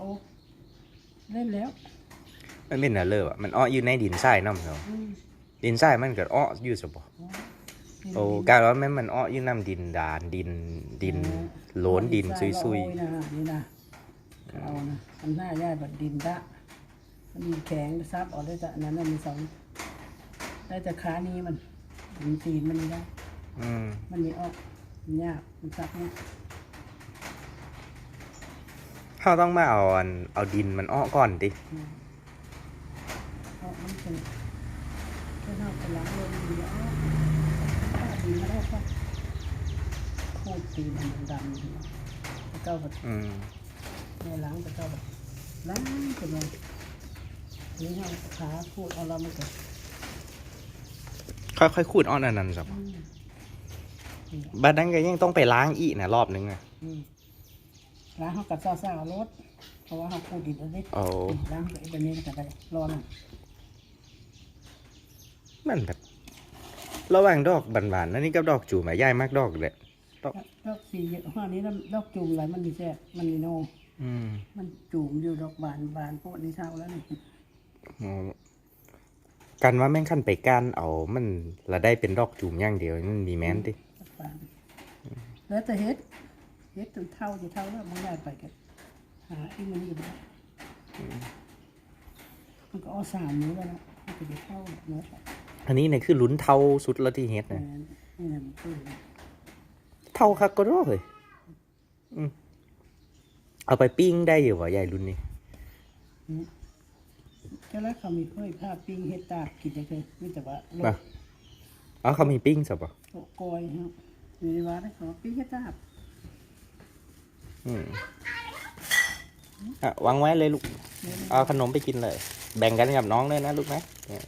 โอ้เล่นแล้วมันเป็นน่ะเลิกอะมันอ้ออยู่ในดินทรายนำเนาะอืมดินทรายมันก็อ้ออยู่ซะบ่โอ้กลายว่าแม่นมันอ้ออยู่นํดินดานดินดินโหลนดินซุยโอ้นะนี่นะเอานะทำหน้าย่ายแบบดินดะมันดินแข็งซับออกได้แต่อันนั้นนะมีสองได้แต่ขานี้มันดินตีนมันนี่ได้ๆอืม มันมีออกมันยากมันซับเนี่ย เฮาต้องมาเอาอันเอาดินมันอ้อก่อนติเพราะมันเป็นแค่เท่ากับล้างลมดีออกถ้าดีมาได้ก็โคตรตีนมันดำอยู่แล้วก็แบบอืมในล้างแต่ก็แบบล้างจนมันนี่เราขาพูดเอาเรามาเกิดค่อยๆขูดอ้ออันนั้นซะบ่บัดนั้นก็ยังต้องไปล้างอีกนะรอบนึงอะ ล้างเขากัดซ่าๆรถเพราะว่าเขาพูดดิบเลยโอ้ล้างไปแบบนี้ก็ได้รอหน่อยมันแบบระหว่างดอกบานๆนั่นนี่กับดอกจูมาย่ายมากดอกเลยดอกสีห้านี้แล้วดอกจูมอะไรมันมีแซ่บมันมีโนอืมมันจูมอยู่ดอกบานบานพวกนี้เช่าแล้วนี่อ๋อกันว่าแม่งขั้นไปก้านเอา มันละได้เป็นดอกจูมอย่างเดียวมันมีแม้นติดอกบานแล้วแต่เฮ็ด เฮ็ดจนเท่าจะเท่าแล้วมันได้ไปกันหาอีมันอยู่ได้มันก็เอาสามนิ้วแล้วนะมันก็จะเท่าเนื้ออันนี้เนี่ยคือลุ้นเท่าสุดแล้วที่เฮ็ดนี่นะนี่นะมันคือเท่าคักก็รอเลยอืมเอาไปปิ้งได้อยู่วะยายรุ่นนี้ก็แล้วเขามีเพื่อผ้าปิ้งเฮ็ดตากกินได้เลยมีแต่ว่าโลป่ะกอ๋อเขามีปิ้งสับปะโลกกอยฮะมีในวัดเขาปิ้งเฮ็ดตาก อืมอะวางไว้เลยลูก เอาขนมไปกินเลย แบ่งกันกับน้องเลยนะลูกนะเนี่ย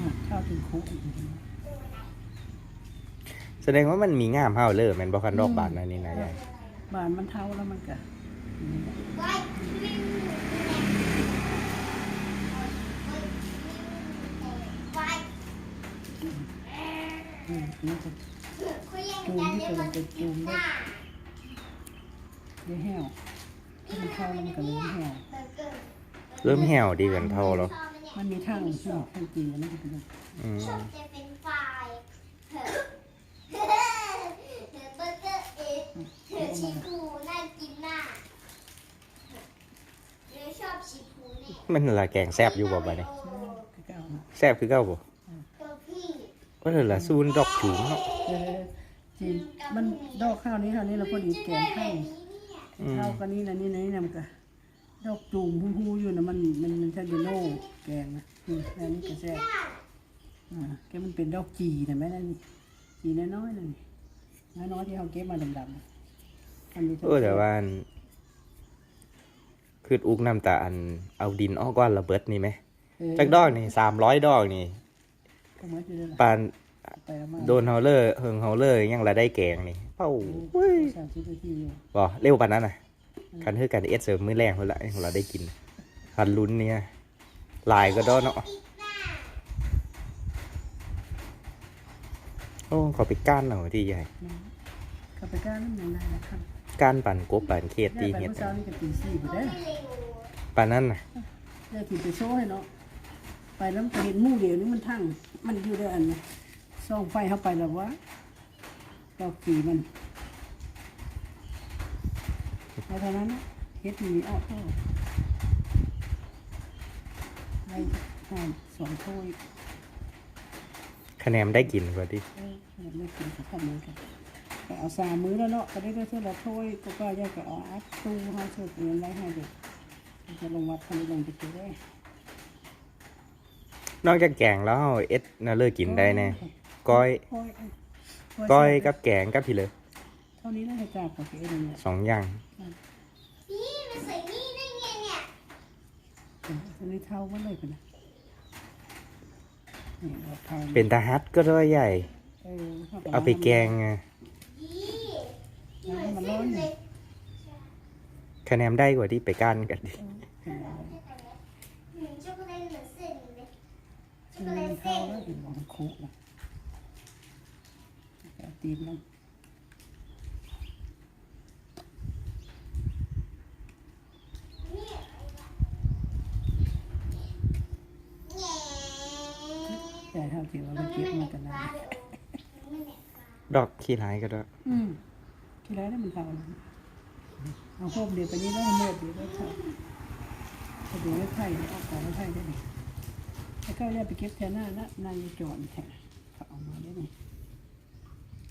อะข้าวถึงคุกแสดงว่ามันมีงามเฮาเลยแมันบ่คันดอกบานนั่นนี่นะยาย บานมันเท่าแล้วมันก็ อืมนี่จะจูมที่ตัวจะจูมได้ได้แห้วถ้ามันเท่ามันก็เลยแห้วเริ่มแห้วดีกันเท่าแล้วมันมีทั้งห้วทั้งจีนะคุณผู้ชมอืมจะเป็นไฟล์เบอร์เกอร์เอเธอชีฟูน่ากินน่ะเธอชอบชีฟูเนี่ยมันละแกงแซบอยู่บ่บัดนี้คือเก้านะแซบคือเก่าหัว ว่าเธอละซูนดอกจูมเนาะเออจีนมันดอกข้าวนี้ข้าวนี้เราพอดีแกงข้าวอืมข้าวกันนี้นะนี่นะนี่นะมันก็ดอกจูมพูๆอยู่นะมันมันมันใช่เดโน่แกงนะนี่อันนี้ก็แซ่บอ่าแกมันเป็นดอกจีนะแม่นั่นนี่จีน้อยๆนั่นนี่น้อยๆที่เขาเก็บมาดำๆอันนี้เออแต่ว่าอันคืออุกน้ำตาอันเอาดินอ้อก้อนระเบิดนี่ไหมเจักดอกนี่สามร้อยดอกนี่ ปานไปเอามาโดนเฮาเลอร์เฮิงเฮาเลอร์ยังละได้แกงนี่เป้าเว้ยสามสิบนาทีอยู่บ่เร็วปานนั้นน่ะคันเฮือกันเอสเสริมมื้อแรงเพิ่นละเราได้กินคันลุ้นเนี่ยหลายก็ดอเนาะโอ้ขอไปก้านเอาที่ใหญ่นะเข้าไปก้านนั่นนานๆนะครับก้านปั่นกบปั่นเขตได้ตีไปเฮ็ดเมื่อเช้านี่ก็ตีสี่ไปได้อไม่เร็วปานนั้นน่ะได้ถึงไปโชว์ให้เนาะ ไปแล้วมันก็เห็นหมู่เดียวนี่มันทั้งมันอยู่ด้วยอันนะส่องไฟเข้าไปแล้วว่าดอกสีมันเอาเท่านั้นนะเฮ็ดมีออกเข้าได้ได้สองถ้วยคะแนนได้กินพอดีเออไม่กินกับข้าวมือกันก็เอาสามมื้อแล้วเนาะก็ได้ได้เท่าละถ้วยก็ก็ยังก็เอาอัดตู้เฮาเสิร์ฟเงินไว้ให้เด็กจะลงวัดคันลงไปกินได้ นอกจากแกงแล้วเอาเอสน่าเลิกกินได้แน่ก้อยก้อยก้อยกับแกงกับพี่เลยเท่านี้น่าจะจากกับเองเนี่ยสองอย่างพี่มันใส่นี่ได้ไงเนี่ยเท่านี้เท่ามันเลยกันนะนี่เราเท่าเป็นตาฮัดก็ร้อยใหญ่ เออเอาไปแกงไงพี่น้ำมันร้อนเลยคะแนนได้กว่าที่ไปก้านกันดิอืมช็อ ก็เลยเซ็งอีกหลังคุกตีนลงใหญ่เท่าที่ว่ามันเก็บมาแต่นานดอกขี้ร้ายก็ได้อืมขี้ร้ายนี่มันเท่าเอาโคมเดียวไปนี่แล้วเมื่อเดียวก็เท่าเดี๋ยวไม่ไผ่เอาของไม่ไผ่ได้ไหม แล้วก็要ไปเก็บแทนหน้านะนายจอนแทนเขาเอามาได้ไหม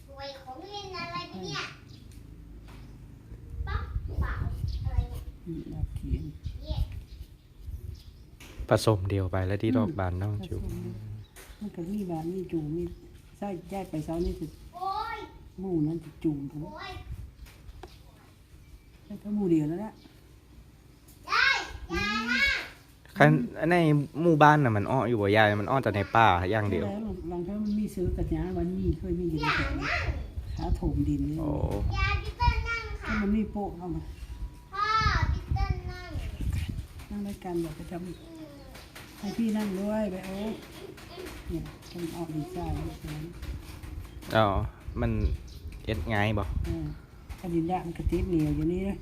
รวยของเล่นอะไรเนี่ยป๊อกเปล่าอะไรเนี่ยอืมเราเขียนเนี่ยผสมเดียวไปแล้วที่ดอกบานน้องจูมันก็มีบานมีจูมีไส้แยกไปเช้านี่คือโอ้ยหมูนั้นจะจูงทั้งโอ้ย แค่หมูเดียวแล้วละ ได้ยา คันในหมู่บ้านน่ะมันอ้ออยู่บ่ยายมันอ้อแต่ในป่าอย่างเดียวแล้วหลังจากมันมีซื้อกัญญาวันมีเคยมีอยู่ในแถวขาถมดินนี่โอ้ยาพี่เติ้ลนั่งถ้าค่ะมันมีโป๊ะเข้ามาพ่อพี่เติ้ลนั่งนั่งด้วยกันอยากจะทอืมำให้พี่นั่งด้วยไปโอ้เนี่ยต้องออกดีไซน์แบบนั้นอ๋อมันเอ็ดง่ายบ่เออถ้าดินดะมันกระติบเหนียวอยู่นี่นะ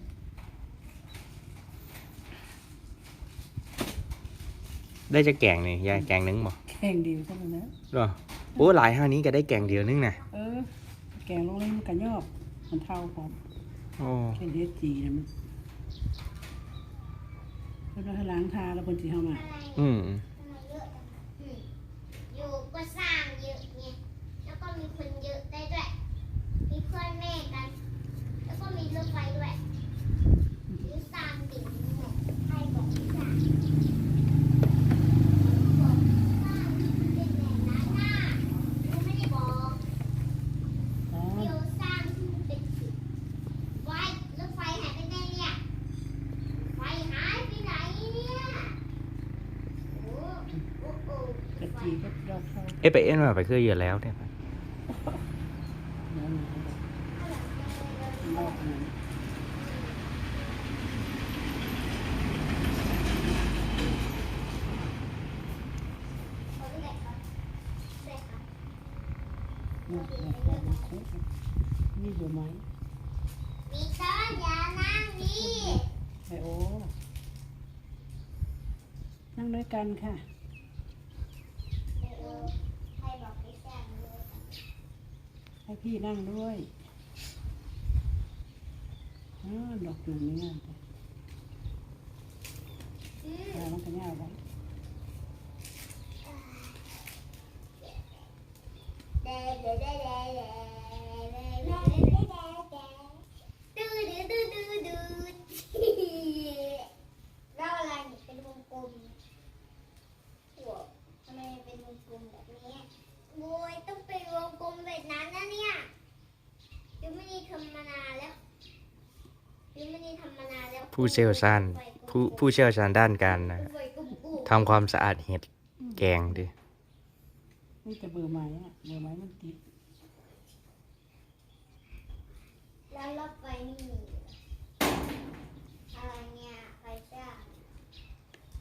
ได้จะแกงนี่ยายแกงนึงบ่แข่งเดียวเท่านั้นนะเหรอโอ้หลายห้านี้ก็ได้แกงเดียวนึงนะเออ แกงลงเลยมันกันยอบมันเท่าพร้อมโอ้เช่นเฮดจีนะมันแล้วก็ให้ล้างทาแล้วคนจีเข้ามาอะไรอืม ấy phải em mà phải cứ giờ léo thế mà Đi vừa máy Đi tới giờ năng đi Mẹ ố Năng đối canh ค่ะ พี่นั่งด้วยอ๋อดอกจูงนี่งามจ้ะอืมตามันก็ยาวไว้ ผู้เชี่ยวชาญผู้ผู้เชี่ยวชาญด้านการนะไฟกลมๆทำความสะอาดเห็ดแกงดินี่แต่เบอร์ไม้อะเบอร์ไม้มันติดแล้วรถไฟไม่มีอะไรเนี่ยไฟจ้า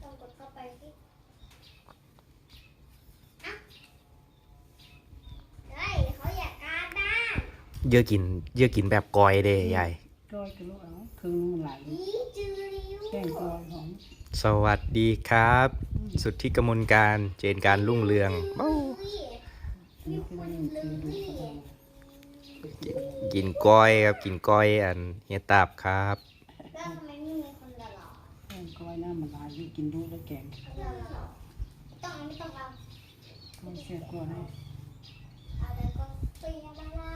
ต้องกดเข้าไปสิอะเฮ้ยเขาอยากการบ้านเยอะกิน เยอะกินแบบกอยเด้ยาย สวัสดีครับ สุดที่กมลการเจนการรุ่งเรืองเบ้านี่คือมันคือดูเขาเอามากินก้อยครับกินก้อยอันเฮียตาบครับแล้วทำไมไม่มีคนละหรอแป้งก้อยน้ำมันไหลอยู่กินดูแล้วแกงต้องไม่ต้องเอาก้อยเสียก้อยให้เอาแล้วก็เปลี่ยนมาละ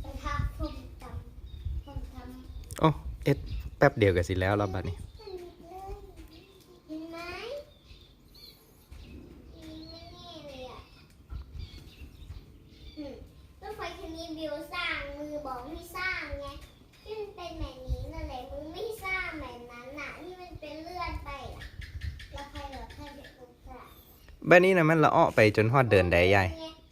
ไปทำผมทำผมทำโอ้เอ็ดแป๊บเดียวกันสิแล้วรอบบัดนี้ เห็นไหมมีแน่ๆเลยอะอืมรถไฟคันนี้บิวสร้างมือบอกไม่สร้างไงที่มันเป็นแบบนี้นั่นแหละมึงไม่สร้างแบบนั้นน่ะที่มันเป็นเลื่อนไปอะแล้วใครเหรอใครจะตกสร้าง บ้านนี้นะมันละอ้อไปจนฮอดเดินได้ยาย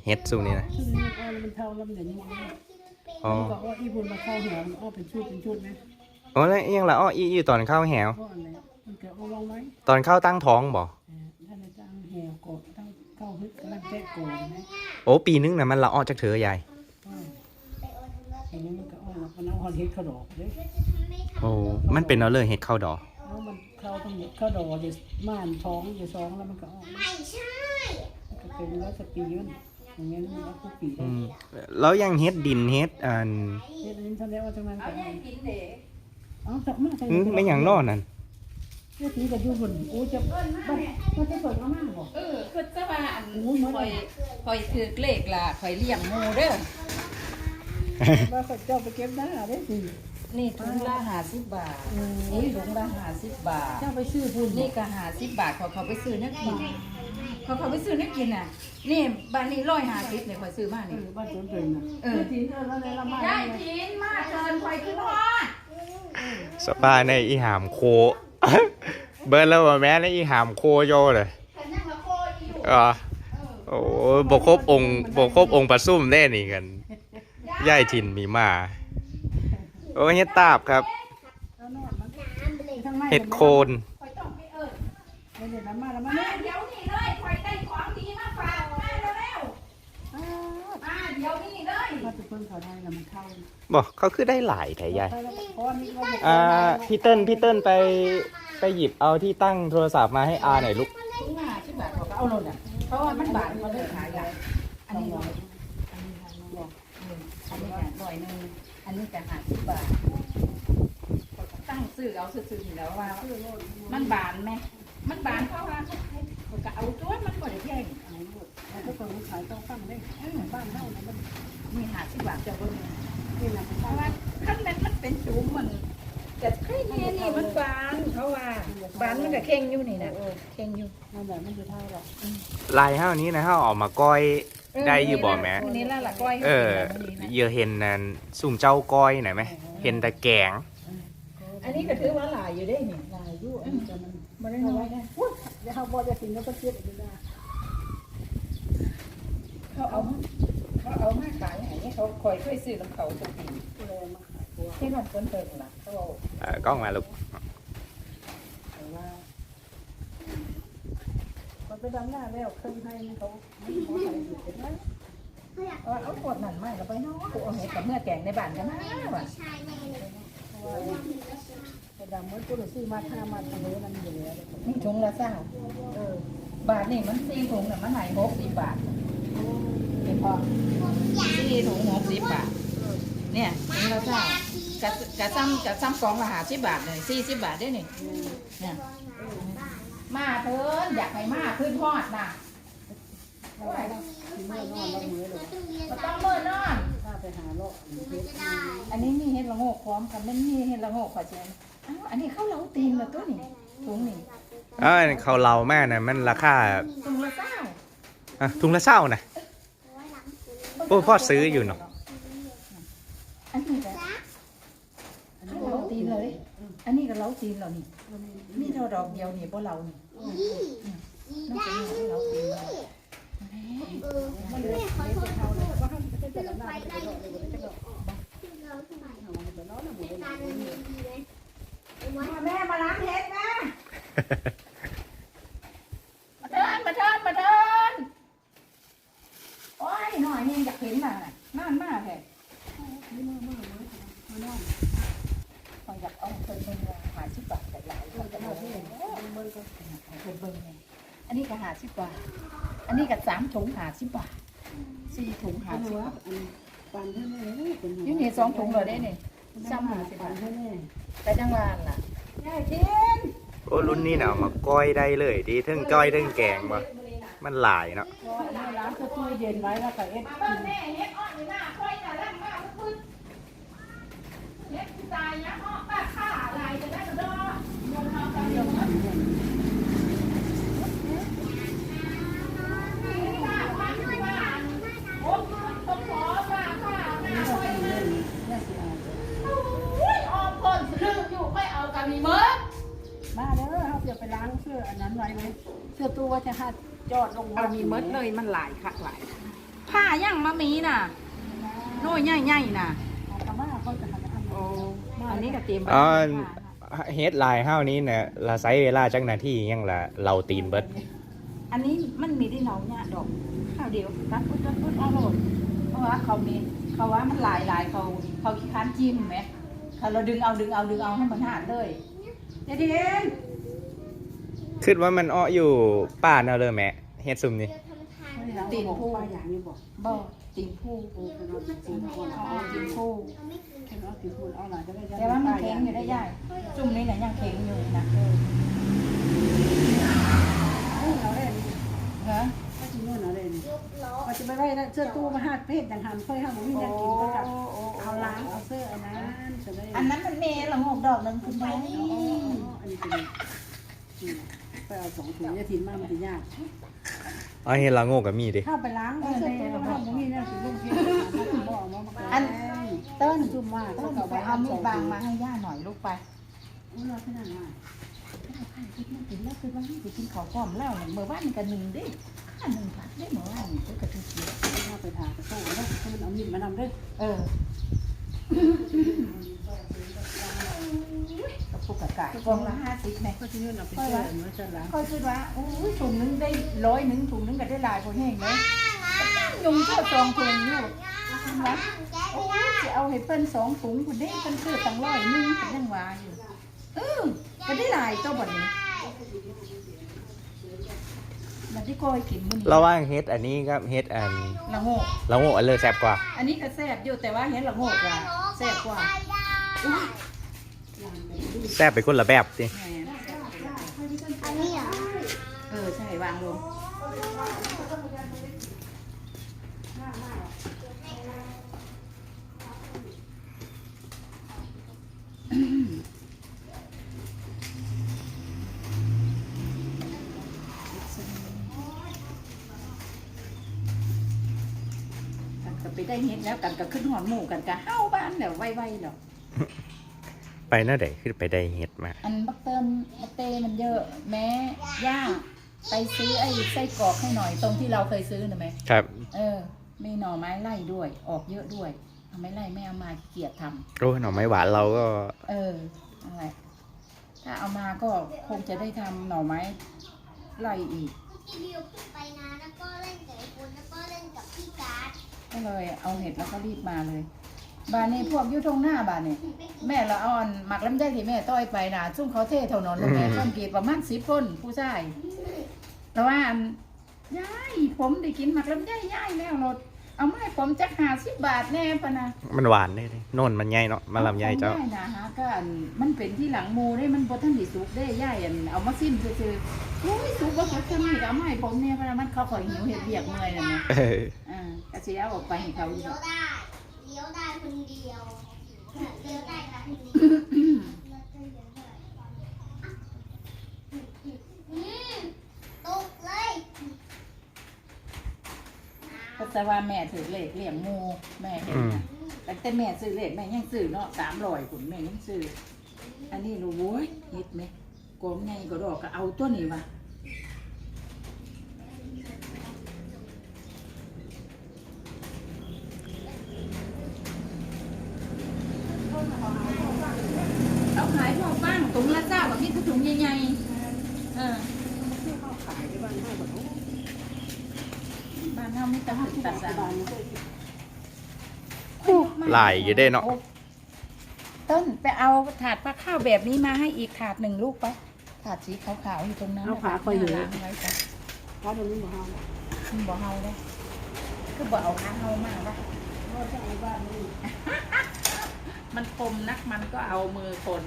เฮ็ดสู้นี่นะชุดนี้มันอ้อแล้วมันเท่าแล้วมันเดี๋ยวนี้สร้างที่มันเป็นอ๋อบอกว่าอีบุญมาเข้าหัวมันอ้อเป็นชุดเป็นชุดไหมโอ้แล้วยังละอ้ออีอยู่ตอนเข้าแหวเพราะอะไรมันเกิดเอาลองไหมตอนเข้าตั้งท้องบ่เออท่านอาจารย์ทั้งแหวโกดทั้งเก้าฮึดกำลังแกะโกดนะโอ้ปีนึงนะมันละออกจากเถอะยายอ้าวไปโอนเงินทีนี้มันก็อ้อมันเอาฮอนเฮ็ดข้าวดอกเด้ก็จะทำไม่ทโอ้มันเป็นเอาเลยเห็ดข้าวดอก เอามันเข้าต้องข้าวดอกอยู่ม่านท้องอยู่ท้องแล้วมันก็ออกำไม่ใช่มันก็เป็นร้อยสปีมันอย่างเงี้ยมันก็ผู้ปีได้อืมแล้วยังเฮ็ดดินเฮ็ดอันเฮ็ดอันนี้ทำได้ว่าจังนั้นเอาก็แย่งกินเด็กเอาสักมาใส่อืมไม่อย่างนอกนั่นเฮ็ดนี้ก็อยู่บนโอ้จะบ้านมันจะเปิดมาม่าบ่เออคือจะว่าอันโอ้ยมันคอยคอยถือเลขล่ะคอยเลี้ยงหมูเด้อว่าเขาเจ้าไปเก็บหน้าได้สิ นี่ถุงละห้าสิบบาทโอ้นี่ยถุงละห้าสิบบาท เจ้าไปซื้อพุ่นนี่ก็ห้าสิบบาทเขาเขาไปซื้อนักกินเขาเขาไปซื้อนักกินน่ะ นี่บ้านนี้ร้อยห้าสิบเนี่ยคอยซื้อมาเอนี่อบ้านสวนเป็นน่ะเออทีนเออแล้วในละมาได้กินมาเกินคอยขึ้นฮอดสปาในอีหามโค เบิร์นแล้วว่าแม่ในอีหามโคโยเลยฉันยังละโคอยู่อะโอ้บกครบองค์บกครบองค์ประซุ่มแน่นี่กันย่ายถิ่นมีมา โอ้เฮ็ดตาบครับแล้วนอนมันน้ำเลยทั้งไม้เฮ็ดโคนคอยต้องไปเอิญไม่ได้ละมาแล้วมามาเดี๋ยวนี้เลยคอยได้ของดีมาฝากมาเร็วอ้าวๆมาเดี๋ยวนี้เลยมาตุเพิ่นเขาได้แล้วมันเข้าบอกเขาคือได้หลายแต่ยายไปแล้วเพราะว่านี่ว่าจะอ่าพี่เติ้ลพี่เติ้ลไปไปหยิบเอาที่ตั้งโทรศัพท์มาให้อาหน่อยลูกถุงห้าสิบบาทเขาก็เอาลงอะเพราะว่ามันบาทมันเลยขายอะอันนี้ร้อยอันนี้ร้อยหนึ่ง อันนี้ก็ร้อยหนึ่งอันนี้ก็ห้าสิบบาทเขาก็ตั้งซื้อเอาซื้อๆอยู่แล้วว่า มันบานไหม มันบานเพราะว่าเขาก็เอาตัวมันบ่ได้แพงเอาหมดแล้วก็ต้องขายต้องฟังได้เออบ้านเฮานะมันมีห้าสิบบาทจะเบิ่งนี่นะมันเพราะว่าขั้นนั้นมันเป็นจุ่มมันแต่แค่นี้นี่มันบานเขาว่าบานมันก็เข่งอยู่นี่นะเข่งอยู่นั่นแหละมันจะเท่าหรอกลายเท่านี้นะเท่าออกมาก้อย ได้อยู่บ่แม่นี่ละละก้อยเออเยอะเห็นนั่นสุ่มเจ้าก้อยหน่อยไหมเห็นแต่แกง อันนี้ก็ถือว่าหลายอยู่ได้นี่ลายอยู่อันนี้จะมันบ่ได้เอาน้อไว้ยนะอุ๊ยเดี๋ยวเฮาบ่จะกินแล้วก็เจ็บอีกนะเขาเอาเขาเอามาขายให้นี่เขาคอยช่วยซื้อลำเขาทุกปีก็เลยมาขายตัวที่มันคนเติมล่ะเขาเอาเออกล้องมาลูก แต่ว่ามัน ไปดำหน้าแล้วเครื่องให้เขาไม่ขอใส่อยู่เป็นไรเอาเอาขวดหนั่นมาแล้วไปเนาะกูเอาเห็ดกับเมื่อแกงในบ้านกันนะว่ะชายในเลยเพราะว่าไปดำเมื่อกูซื้อมาท่ามาทะเลนั่นอยู่แล้วนี่ถุงละเศร้าเออบาทนี่มันสี่ถุงน่ะมันไหนหกสิบบาทเห็นพอสี่ถุงหกสิบบาทเนี่ยถุงละเศร้ากะกะซ้ำกะซ้ำกองละห้าสิบบาทเลยสี่สิบบาทได้หนี่เนี่ย มาเถินอยากให้มาขึ้นทอดน่ะเราที่เมื่อนอนเรามือเลยมาต้องเมื่อนอน ถ้าไปหาเลาะเฮ็ดอันนี้มีเห็ดละโงกพร้อมกันไม่มีเห็ดละโงกขอเชิญอ้าวอันนี้เข้าวเหลาตีนละตัวนี่ถุงนี่เออเขาเราแม่นะมันราคาถุงละเศร้าอะถุงละเศร้านะ โอ้พ่อซื้ออยู่เนอะอันนี้ก็เข้าวเหลาตีนเลย อันนี้ก็เหลาตีนเรานี่ มีเท่าดอกเดียวนี่บ่เหลานี่นอกจากนี้ก็เหลาตีนเราเออมันไม่ขอโทษขอโทษ ว่าห้ามจะจะดำหน้าไปเลาะเลยบ่ได้จะเลาะ เราทำไม เอาไปเลาะแล้วบ่ได้ การเงินดีไหม แม่มาล้างเห็ดนะมาเดินมาเดินมาเดินโอ้ยหน่อยนี่อยากเห็นน่ะน่านมากเลย นี่มามามามาน้อง คอยอยากเอาเพิ่นเพิ่นหาชิบบาทแต่หลายคนจะ จะ มา มา เพิ่ ที่ น เบิ่งก็ เพิ่นเบิ่งไงอันนี้ก็หาชิบบาทอันนี้ก็สามถุงหาชิบบาทสี่ถุงหา อัน ชิบ ว่า บาท อันปานเท่านี้เป็น อยู่ นี่สองถุงเลยได้นี่ซ้ำหาปานเท่านี้แต่จังหวานล่ะยายกินโอ้รุ่นนี้นะเอามาก้อยได้เลยดีทั้งก้อยทั้งแกงบ่มันหลายเนาะเพราะอันนี้ร้านก็ตู้เย็นไว้แล้วก็เอ็ดมากิเบิ่งนแม่เฮ็ดอ้อนอยู่หน้าค่อยน่ะร่างมากพึ่งเฮ็ดตายนะอ้อป้าข้าอะไรจะได้กระดอเงินเอาจังเดียว ค่อยเอากันนี่มั้งมาเด้อเขาจะไปล้างเสื้ออันนั้นไว้ไหมเสื้อตู้ว่าจะหัดจอดลงเอามีมดเลยมันหลายคักหลาย ผ้าย่างมะมีน่ะโน้ยใหญ่ๆน่ะกามาเขาจะหัดอันโอ้อันนี้ก็เตรียมไว้อ๋อผ้าเฮ็ดลายเฮานี้เนี่ยละไซเวลาจักนาทียังละเราตีนเบิดอันนี้มันมีได้เราเนี่ยดอกข้าวเดียวตัดปุ๊บตัดปุ๊บเอาโหลดเพราะว่าเขามีเขาว่ามันหลายหลายเขาเขาขี้ค้านจิ้มไหม เขาเราดึงเอาดึงเอาดึงเอาให้มันหาดเลยเจดีเองคิดว่ามันอ้ออยู่ป่าเนาะเลยแม่เฮ็ดซุมนี่เดี๋ยวทำทางไม่ได้ตีนผู้ปลาอย่างนี้บอกบ่ติงผู้โอ้เป็นเอาจริงๆคนเอาเอาเอาจติริงงผู้เราไม่กินแค่เอาจริงคนเอาหลานก็ได้แต่ว่ามันแข็งอยู่ได้ย่ายจุ่มนี้น่ะยังแข็งอยู่นะ เอาได้ ฮะ ก็จริงนู่น เอาได้ยกล้อก็จะไปไว้เสื้อตู้มาหาเพศอย่างหันค่อยห้ามบุ้งยังกินก็กับเอาล้างเอาเสื้ออันนั้นจะได้อันนั้นมันเมละงกดอกนึงคุณแม่อ๋ออันนี้เป็นไปเอาสองถุงยาทินมากมันจะยากอ๋อเฮ็ดละโงกก็มีดิเข้าไปล้างเอาเสื้อตู้มาห้ามบุ้งเนี่ยสิลูกพี่บอกมามาอันเติ้นจุ่มมากต้ก็นเอาไปไปเอาเอามีมีดดบาบางงมามาให้ย่าหน่อยลูกไปเราขนาดว่ากินแล้วคือว่าไปกินข้าวก้อมเหล้าเมื่อวานกันหนึ่งดิข้าหนึ่ง มันเอามีดมานำด้วยเออกับพวกกะกะกองละห้าสิบแม่ก็ที่นี่เราไปเสื้อเหมือนจะล้างค่อยคิดว่าโอ้ยถุงนึงได้ร้อยหนึ่งถุงนึงก็ได้หลายพอแห้งเลยยุงเจ้าซองถุงอยู่คุณวะโอ้ยจะเอาให้เปิ้นสองถุงคุณได้เปิ้นซื้อตั้งร้อยหนึงเป็นยังว่าอยู่เออก็ได้หลายเจ้าบ่นี้ มันที่ก้อยกินมื้อนี้ระหว่างเฮ็ดอันนี้กับเฮ็ดอันละโงกละโงกอันเลยแซ่บกว่า อันนี้ก็แซ่บอยู่แต่ว่าเห็นละโงกอะแซ่บกว่าอุ๊ยแซ่บไปคนละแบบดิแหมอันนี้เหรอเออใช่วางลงกันก็ไปได้ เห็นแล้วกันก็ขึ้นหอนหมู่กันก็เฮ้าบ้านแล้วไวๆเนาะไปเน่าใดคือไปได้เฮ็ดมา อันบักเติมบักเตมันเยอะ แม้ย่าไปซื้อไอ้ไส้กรอกให้หน่อยตรงที่เราเคยซื้อนะไหมครับ เออ มีหน่อไม้ไล่ด้วย ออกเยอะด้วยเอาไม้ไล่ไม่เอามาขี้เกียจทำโอ้หน่อไม้หวานเราก็ เอออะไรถ้าเอามาก็คงจะได้ทำหน่อไม้ไล่อีกที่บิวขึ้นไปนะแล้วก็เล่นกับไอ้คนแล้วก็เล่นกับพี่การ์ด ก็เลยเอาเห็ดแล้วก็รีบมาเลยบ้านนี้พวกอยุ่ตรงหน้าบ้านนี่แม่ละอ่อนหมักลำไยที่แม่ต้อยไปนะซุ่มเขาเทถนนลงแม่ต้นกีดประมาณสิบคนผู้ชายแต่ว่าอันยายผมได้กินหมักลำไยยายแล้วรถ เอามาให้ผมจักหาสิบบาทแน่ปะนะมันหวานได้ดิโน่นมันใหญ่เนาะมันลำใหญ่เจ้าอของยนะฮะก็อันมันเป็นที่หลังหมูได้มันบ่ทันได้สุกได้ย่ายอันเอามาซิมซื่อๆโอ้ยสุกบ่สุกจังนี่ก็เอามาให้ผมเนี่ยเพราะว่ามันเขาข่อยหิวเฮ็ดเวียกเมื่อยนั่นนะเอออ่าก็สิเอาออกไปให้เขาอยู่เลี้ยวดอกได้เลี้ยวได้คนเดียวเลี้ยวได้ค่ะคนเดียวอืมตกเลย ก็จะว่าแม่ถือเลขเลี้ยงหมูแม่เห็นนะแต่แต่แม่ซื้อเลขแม่ยังซื้อเนาะ300คุณแม่ยังซื้ออันนี้รู้โว้ยเฮ็ดไหมกองไงก็ดอกก็เอาตัวนี้ว่ะ เราขายพวกบ้างถุงละเจ้าแบบนี้คือถุงใหญ่ๆเออ ที่เขาขายที่บ้านให้แบบ บ้านเราไม่ต้องตัดสา บ้านนี้ก็ หลายอยู่ได้เนาะ ต้นไปเอาถาดปลาข้าวแบบนี้มาให้อีกถาดหนึ่งลูกไปะถาดสีขาวๆอยู่ตรงนั้นเอาขาคอยอยู่ ล้างไว้จ้ะเพราะตรงนี้ของเรามันบ่เฮาเลยคือบ่เอาข้างเฮามากละเพราะถ้าไอ้บ้านนี้มันคมนักมันก็เอามือคน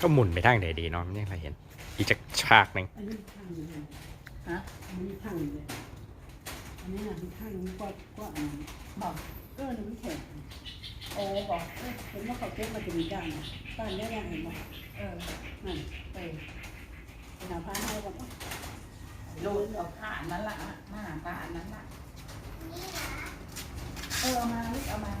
ก็หมุนไปทางใดดีเนาะมันยังไรเห็น อีกจากฉากหนึ่งอันนี้ข้างอยู่เลยฮะอันนี้ข้างอยู่เลย อันนี้นะข้างนี้ก็ก็อ่านบอกก็อันนี้แข็งโอ้บอกเห็นว่าเขาเก็บมาจะมีกานด้านนี้ยังเห็นบอกเออนั่นไปไปหาผ้าให้ก่อนโดนเอาผ้านั้นละมาหาผ้าอันนั้นละเออเอามาลิกเอามา